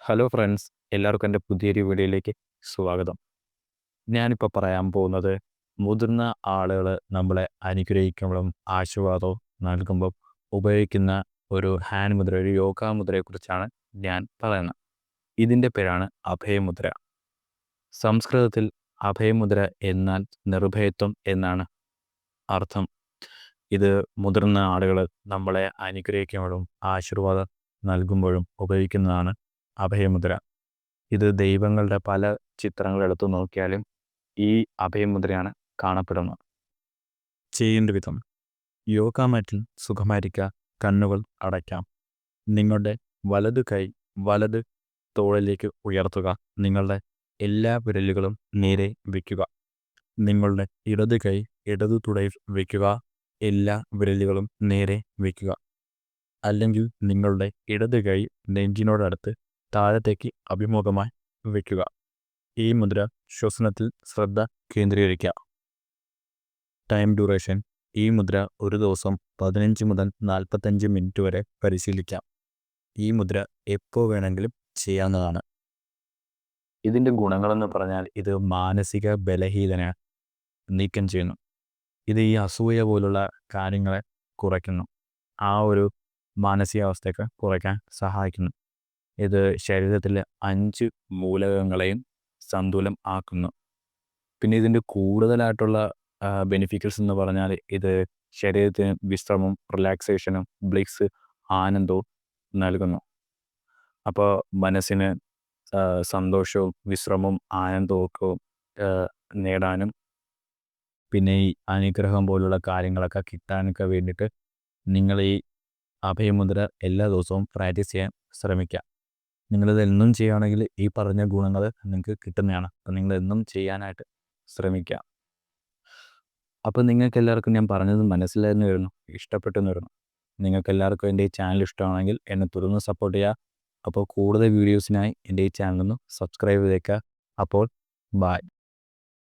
Hello friends എല്ലാവർക്കും എന്റെ പുതിയൊരു വീഡിയോയിലേക്ക് സ്വാഗതം. ഞാനിപ്പോൾ പറയാൻ പോകുന്നത് മുതിർന്ന ആളുകൾ നമ്മളെ അനുഗ്രഹിക്കുമ്പോഴും ആശീർവാദവും നൽകുമ്പോൾ ഉപയോഗിക്കുന്ന ഒരു ഹാൻഡ് മുദ്ര ഒരു യോഗ മുദ്രയെക്കുറിച്ചാണ് ഞാൻ പറയുന്നത്. ഇതിന്റെ പേരാണ് അഭയമുദ്ര. സംസ്കൃതത്തിൽ അഭയമുദ്ര എന്നാൽ നിർഭയത്വം എന്നാണ് അർത്ഥം. ഇത് മുതിർന്ന ആളുകൾ നമ്മളെ അനുഗ്രഹിക്കുമ്പോഴും ആശീർവാദം നൽകുമ്പോഴും ഉപയോഗിക്കുന്നതാണ് അഭയമുദ്ര. ഇത് ദൈവങ്ങളുടെ പല ചിത്രങ്ങൾ എടുത്തു നോക്കിയാലും ഈ അഭയമുദ്രയാണ് കാണപ്പെടുന്നത്. ചെയ്യേണ്ട വിധം. യോഗ മാറ്റിൽ സുഖമായിരിക്കുക കണ്ണുകൾ അടയ്ക്കാം. നിങ്ങളുടെ വലത് കൈ വലത് തോളിലേക്ക് ഉയർത്തുക. നിങ്ങളുടെ എല്ലാ വിരലുകളും നേരെ വയ്ക്കുക. നിങ്ങളുടെ ഇടത് കൈ ഇടതു തുടയിൽ വയ്ക്കുക. എല്ലാ വിരലുകളും നേരെ വയ്ക്കുക. അല്ലെങ്കിൽ നിങ്ങളുടെ ഇടത് കൈ നെഞ്ചിനോടടുത്ത് താഴത്തേക്ക് അഭിമുഖമായി വയ്ക്കുക. ഈ മുദ്ര ശ്വസനത്തിൽ ശ്രദ്ധ കേന്ദ്രീകരിക്കുക. ടൈം ഡ്യൂറേഷൻ ഈ മുദ്ര ഒരു ദിവസം പതിനഞ്ച് മുതൽ നാൽപ്പത്തഞ്ച് മിനിറ്റ് വരെ പരിശീലിക്കാം. ഈ മുദ്ര എപ്പോൾ വേണമെങ്കിലും ചെയ്യാവുന്നതാണ്. ഇതിന്റെ ഗുണങ്ങളെന്ന് പറഞ്ഞാൽ ഇത് മാനസിക ബലഹീനനെ നീക്കം ചെയ്യുന്നു. ഇത് ഈ അസൂയ പോലുള്ള കാര്യങ്ങളെ കുറയ്ക്കുന്നു. ആ ഒരു മാനസികാവസ്ഥയൊക്കെ കുറയ്ക്കാൻ സഹായിക്കുന്നു. ഇത് ശരീരത്തിലെ അഞ്ച് മൂലകങ്ങളെയും സന്തുലം ആക്കുന്നു. പിന്നെ ഇതിന്റെ കൂടുതലായിട്ടുള്ള ബെനിഫിറ്റ്സ് എന്ന് പറഞ്ഞാൽ ഇത് ശരീരത്തിന് വിശ്രമം റിലാക്സേഷനും ബ്ലിക്സ് ആനന്ദവും നൽകുന്നു. അപ്പോൾ മനസ്സിന് സന്തോഷവും വിശ്രമവും ആനന്ദവും ഒക്കെ നേടാനും പിന്നെ ഈ അനുഗ്രഹം പോലുള്ള കാര്യങ്ങളൊക്കെ കിട്ടാനൊക്കെ വേണ്ടിയിട്ട് നിങ്ങൾ ഈ അഭയമുദ്ര എല്ലാ ദിവസവും പ്രാക്ടീസ് ചെയ്യാൻ ശ്രമിക്കുക. നിങ്ങളിത് എന്നും ചെയ്യുകയാണെങ്കിൽ ഈ പറഞ്ഞ ഗുണങ്ങൾ നിങ്ങൾക്ക് കിട്ടുന്നതാണ്. അപ്പം നിങ്ങൾ എന്നും ചെയ്യാനായിട്ട് ശ്രമിക്കുക. അപ്പം നിങ്ങൾക്ക് എല്ലാവർക്കും ഞാൻ പറഞ്ഞത് മനസ്സിലായിരുന്നു വരുന്നു. ഇഷ്ടപ്പെട്ടെന്ന് വരുന്നു. നിങ്ങൾക്ക് എല്ലാവർക്കും എന്റെ ഈ ചാനൽ ഇഷ്ടമാണെങ്കിൽ എന്നെ തുടർന്ന് സപ്പോർട്ട് ചെയ്യുക. അപ്പോൾ കൂടുതൽ വീഡിയോസിനായി എന്റെ ഈ ചാനലൊന്ന് സബ്സ്ക്രൈബ് ചെയ്തേക്കുക. അപ്പോൾ ബായ്